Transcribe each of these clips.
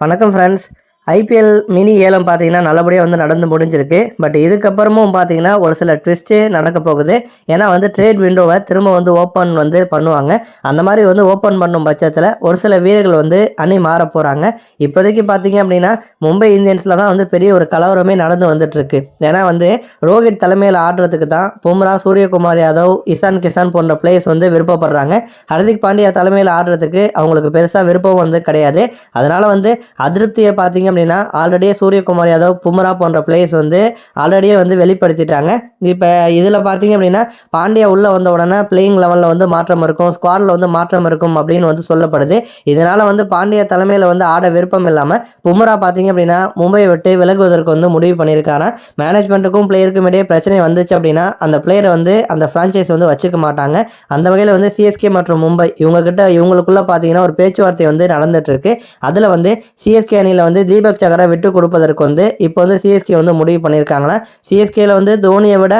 வணக்கம் friends IPL mini ஏலம் பார்த்தீங்கன்னா நல்லபடியாக வந்து நடந்து முடிஞ்சிருக்கு. பட் இதுக்கப்புறமும் பார்த்தீங்கன்னா ஒரு சில ட்விஸ்ட்டு நடக்க போகுது. ஏன்னா வந்து ட்ரேட் விண்டோவை திரும்ப வந்து ஓப்பன் வந்து பண்ணுவாங்க. அந்த மாதிரி வந்து ஓப்பன் பண்ணும் பட்சத்தில் ஒரு சில வீரர்கள் வந்து அணி மாற போகிறாங்க இப்போதைக்கு பார்த்தீங்க அப்படின்னா மும்பை இந்தியன்ஸில் தான் வந்து பெரிய ஒரு கலவரமே நடந்து வந்துட்டுருக்கு. ஏன்னா வந்து ரோஹித் தலைமையில் ஆடுறதுக்கு தான் பும்ரா சூரியகுமார் யாதவ் இசான் கிசான் போன்ற பிளேயர்ஸ் வந்து விருப்பப்படுறாங்க. ஹர்திக் பாண்டியா தலைமையில் ஆடுறதுக்கு அவங்களுக்கு பெருசாக விருப்பம் வந்து கிடையாது. அதனால் வந்து அதிருப்தியை பார்த்தீங்க அப்படின்னா ஆல்ரெடியே சூரியகுமார் யாதவ் பும்ரா போன்ற பிளேயர்ஸ் வந்து ஆல்ரெடியே வந்து வெளிப்படுத்திட்டாங்க. இப்போ இதில் பார்த்தீங்க அப்படின்னா பாண்டியா உள்ளே வந்த உடனே பிளேயிங் லெவலில் வந்து மாற்றம் இருக்கும் ஸ்குவாடில் வந்து மாற்றம் இருக்கும் அப்படின்னு வந்து சொல்லப்படுது. இதனால் வந்து பாண்டியா தலைமையில் வந்து ஆட விருப்பம் இல்லாமல் பும்ரா பார்த்தீங்க அப்படின்னா மும்பையை விட்டு விலகுவதற்கு வந்து முடிவு பண்ணியிருக்காங்க மேனேஜ்மெண்ட்டுக்கும் பிளேயருக்கும் இடையே பிரச்சனை வந்துச்சு அப்படின்னா அந்த பிளேயரை வந்து அந்த ஃப்ரான்ச்சைஸ் வந்து வச்சுக்க மாட்டாங்க. அந்த வகையில் வந்து சிஎஸ்கே மற்றும் மும்பை இவங்க கிட்ட இவங்களுக்குள்ள பார்த்தீங்கன்னா ஒரு பேச்சுவார்த்தை வந்து நடந்துட்டு இருக்கு. அதில் வந்து சிஎஸ்கே அணியில் வந்து தீபக் தீபக் சகரை விட்டு கொடுப்பதற்கு வந்து இப்போ வந்து சிஎஸ்கே வந்து முடிவு பண்ணியிருக்காங்கன்னா சிஎஸ்கேல வந்து தோனியை விட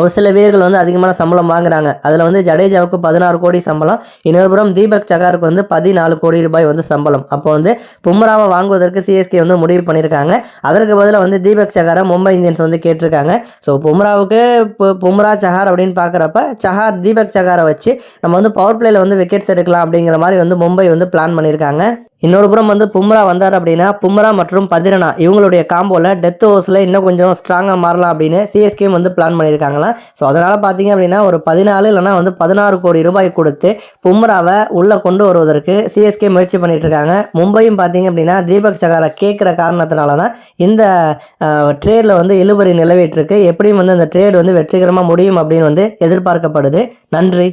ஒரு சில வீரர்கள் வந்து அதிகமான சம்பளம் வாங்குறாங்க. அதில் வந்து ஜடேஜாவுக்கு பதினாறு கோடி சம்பளம் இன்னொரு புறம் தீபக் சகாருக்கு வந்து பதினாலு கோடி ரூபாய் வந்து சம்பளம். அப்போ வந்து பும்ராவை வாங்குவதற்கு சிஎஸ்கே வந்து முடிவு பண்ணியிருக்காங்க. அதற்கு பதிலாக வந்து தீபக் சகாரை மும்பை இந்தியன்ஸ் வந்து கேட்டிருக்காங்க. ஸோ பும்ராவுக்கு இப்போ பும்ரா சஹார் அப்படின்னு பார்க்குறப்ப சஹார் தீபக் சகாரை வச்சு நம்ம வந்து பவர் பிளேயில் வந்து விக்கெட்ஸ் எடுக்கலாம் அப்படிங்கிற மாதிரி வந்து மும்பை வந்து பிளான் பண்ணியிருக்காங்க. இன்னொரு புறம் வந்து பும்ரா வந்தார் அப்படின்னா பும்ரா மற்றும் பதிரனா இவங்களுடைய காம்போவில் டெத் ஓவர்ஸில் இன்னும் கொஞ்சம் ஸ்ட்ராங்காக மாறலாம் அப்படின்னு சிஎஸ்கே வந்து பிளான் பண்ணியிருக்காங்களாம் ஸோ அதனால் பார்த்தீங்க அப்படின்னா ஒரு பதினாலு இல்லைனா வந்து பதினாறு கோடி ரூபாய் கொடுத்து பும்ராவை உள்ளே கொண்டு வருவதற்கு சிஎஸ்கே முயற்சி பண்ணிட்டு இருக்காங்க. மும்பையும் பார்த்தீங்க அப்படின்னா தீபக் சகாரை கேட்குற காரணத்தினால தான் இந்த ட்ரேடில் வந்து இழுபறி நிலவிட்டுருக்கு எப்படியும் வந்து அந்த ட்ரேட் வந்து வெற்றிகரமாக முடியும் அப்படின்னு வந்து எதிர்பார்க்கப்படுது. நன்றி.